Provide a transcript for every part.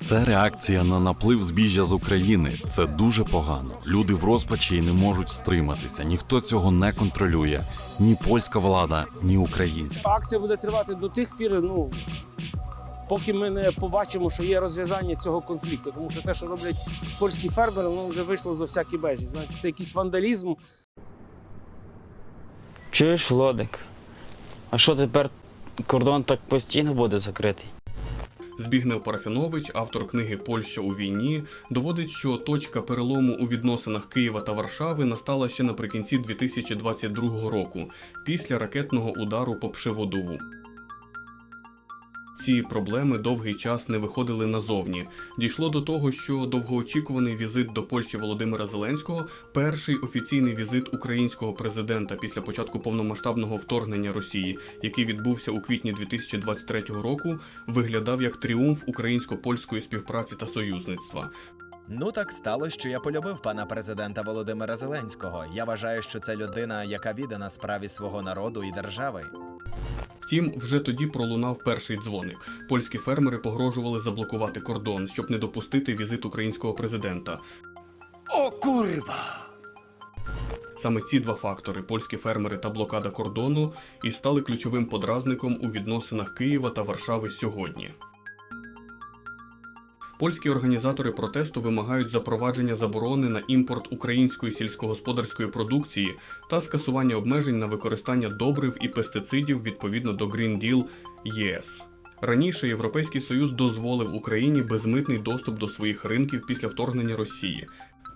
Це реакція на наплив збіжжя з України. Це дуже погано. Люди в розпачі і не можуть стриматися. Ніхто цього не контролює. Ні польська влада, ні українська. Акція буде тривати до тих пір, ну поки ми не побачимо, що є розв'язання цього конфлікту. Тому що те, що роблять польські фермери, воно вже вийшло за всякі межі. Знаєте, це якийсь вандалізм. Чуєш, Володик? А що тепер кордон так постійно буде закритий? Збігнев Парафінович, автор книги Польща у війні, доводить, що точка перелому у відносинах Києва та Варшави настала ще наприкінці 2022 року, після ракетного удару по Пшеводову. Ці проблеми довгий час не виходили назовні. Дійшло до того, що довгоочікуваний візит до Польщі Володимира Зеленського, перший офіційний візит українського президента після початку повномасштабного вторгнення Росії, який відбувся у квітні 2023 року, виглядав як тріумф українсько-польської співпраці та союзництва. Ну так сталося, що я полюбив пана президента Володимира Зеленського. Я вважаю, що це людина, яка віддана справі свого народу і держави. Втім, вже тоді пролунав перший дзвоник. Польські фермери погрожували заблокувати кордон, щоб не допустити візит українського президента. О, курва! Саме ці два фактори польські фермери та блокада кордону і стали ключовим подразником у відносинах Києва та Варшави сьогодні. Польські організатори протесту вимагають запровадження заборони на імпорт української сільськогосподарської продукції та скасування обмежень на використання добрив і пестицидів відповідно до Green Deal ЄС. Раніше Європейський Союз дозволив Україні безмитний доступ до своїх ринків після вторгнення Росії.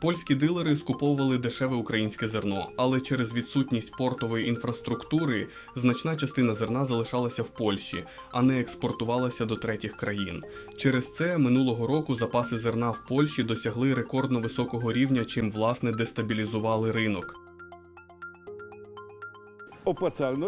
Польські дилери скуповували дешеве українське зерно, але через відсутність портової інфраструктури значна частина зерна залишалася в Польщі, а не експортувалася до третіх країн. Через це минулого року запаси зерна в Польщі досягли рекордно високого рівня, чим власне дестабілізували ринок.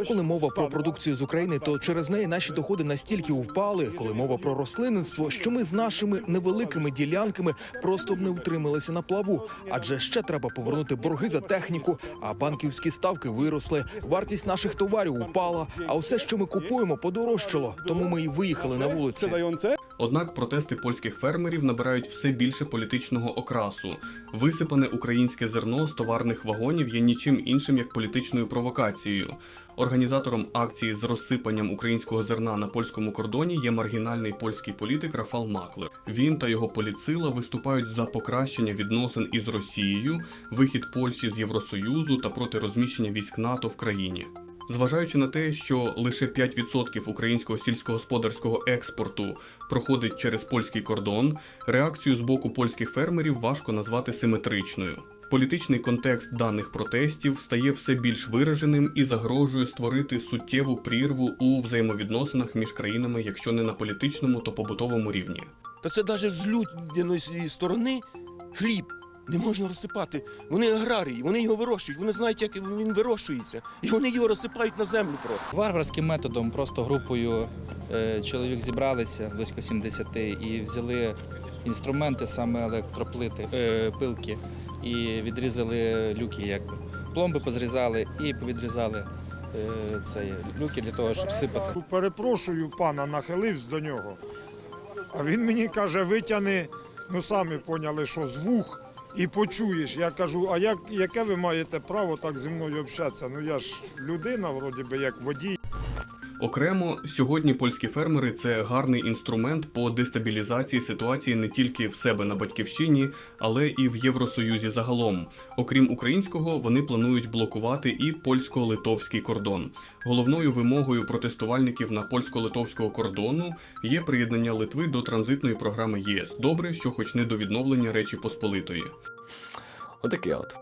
Коли мова про продукцію з України, то через неї наші доходи настільки впали, коли мова про рослинництво, що ми з нашими невеликими ділянками просто б не утрималися на плаву. Адже ще треба повернути борги за техніку, а банківські ставки виросли. Вартість наших товарів упала. А усе, що ми купуємо, подорожчало. Тому ми і виїхали на вулиці. Однак протести польських фермерів набирають все більше політичного окрасу. Висипане українське зерно з товарних вагонів є нічим іншим як політичною провокацією. Організатором акції з розсипанням українського зерна на польському кордоні є маргінальний польський політик Рафал Маклер. Він та його поліцила виступають за покращення відносин із Росією, вихід Польщі з Євросоюзу та проти розміщення військ НАТО в країні. Зважаючи на те, що лише 5% українського сільськогосподарського експорту проходить через польський кордон, реакцію з боку польських фермерів важко назвати симетричною. Політичний контекст даних протестів стає все більш вираженим і загрожує створити суттєву прірву у взаємовідносинах між країнами, якщо не на політичному, то побутовому рівні. Та це навіть з людяної сторони хліб не можна розсипати. Вони аграрії, вони його вирощують, вони знають, як він вирощується, і вони його розсипають на землю просто. Варварським методом, просто групою е, чоловік зібралися близько 70 і взяли інструменти, саме електроплити, е, пилки, і відрізали люки, якби. Пломби позрізали і повідрізали е, цей, люки для того, щоб сипати. Перепрошую пана, нахилився до нього. А він мені каже, витягни, ну самі поняли, що з вух і почуєш. Я кажу, а як, яке ви маєте право так зі мною общатися? Ну я ж людина, вроді би, як водій. Окремо, сьогодні польські фермери це гарний інструмент по дестабілізації ситуації не тільки в себе на батьківщині, але і в Євросоюзі загалом. Окрім українського, вони планують блокувати і польсько-литовський кордон. Головною вимогою протестувальників на польсько-литовського кордону є приєднання Литви до транзитної програми ЄС. Добре, що хоч не до відновлення Речі Посполитої. Отаке от.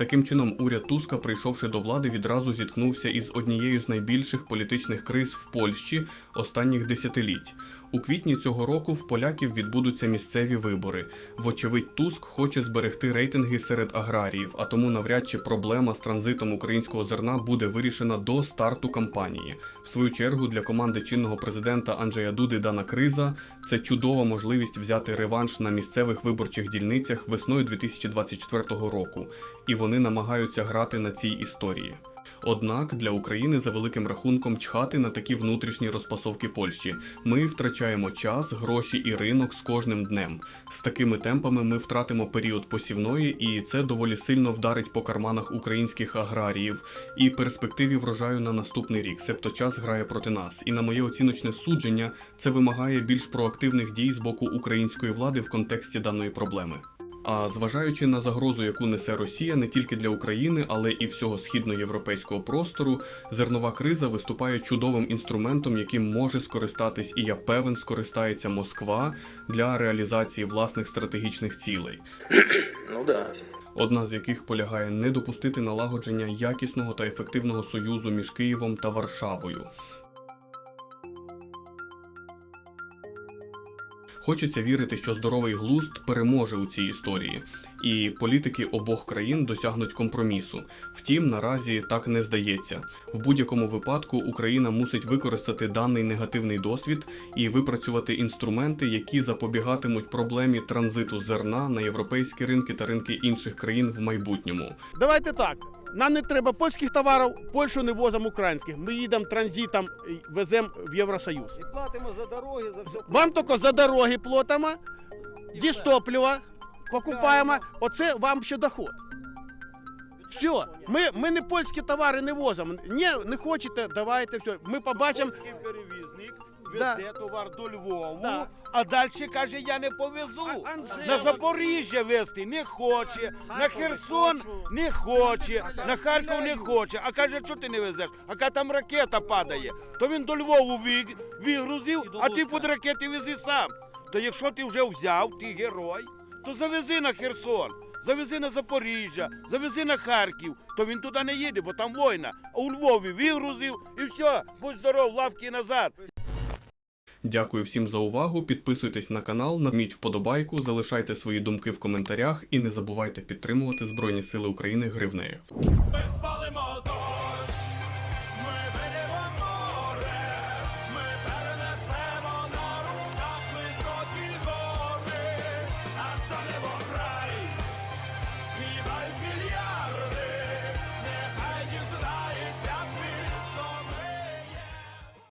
Таким чином, уряд Туска, прийшовши до влади, відразу зіткнувся із однією з найбільших політичних криз в Польщі останніх десятиліть. У квітні цього року в поляків відбудуться місцеві вибори. Вочевидь, Туск хоче зберегти рейтинги серед аграріїв, а тому навряд чи проблема з транзитом українського зерна буде вирішена до старту кампанії. В свою чергу для команди чинного президента Анджея Дуди дана криза це чудова можливість взяти реванш на місцевих виборчих дільницях весною 2024 року. І вони вони намагаються грати на цій історії. Однак для України за великим рахунком чхати на такі внутрішні розпасовки Польщі. Ми втрачаємо час, гроші і ринок з кожним днем. З такими темпами ми втратимо період посівної, і це доволі сильно вдарить по карманах українських аграріїв і перспективі врожаю на наступний рік. Себто час грає проти нас. І на моє оціночне судження, це вимагає більш проактивних дій з боку української влади в контексті даної проблеми. А зважаючи на загрозу, яку несе Росія не тільки для України, але і всього східноєвропейського простору, зернова криза виступає чудовим інструментом, яким може скористатись, і я певен, скористається Москва для реалізації власних стратегічних цілей. Ну да. Одна з яких полягає не допустити налагодження якісного та ефективного союзу між Києвом та Варшавою. Хочеться вірити, що здоровий глузд переможе у цій історії, і політики обох країн досягнуть компромісу. Втім, наразі так не здається. В будь-якому випадку Україна мусить використати даний негативний досвід і випрацювати інструменти, які запобігатимуть проблемі транзиту зерна на європейські ринки та ринки інших країн в майбутньому. Давайте так. Нам не треба польських товарів, Польщу не возимо українських. Ми їдемо транзитом, веземо в Євросоюз. І платимо за дороги, за все. Вам тільки за дороги платимо, дістопливо покупаємо. Оце вам ще доход. Все, ми, ми не польські товари не возимо. Ні, не хочете, давайте все. Ми побачимо. Польський перевізник Да. везе товар до Львову, Да. а далі каже, я не повезу. А- Анжела, На Запоріжжя везти не хоче, на Херсон не хоче, на Харків не хоче. А каже, що ти не везеш? А каже, там ракета падає. То він до Львову виг- вигрузив, а ти під ракети вези сам. То якщо ти вже взяв, ти герой, то завези на Херсон. Завези на Запоріжжя, завези на Харків, то він туди не їде, бо там війна. А у Львові вигрузив і все, будь здоров, лавки назад. Дякую всім за увагу. Підписуйтесь на канал, нажміть вподобайку, залишайте свої думки в коментарях і не забувайте підтримувати Збройні Сили України гривнею. Ми спалимо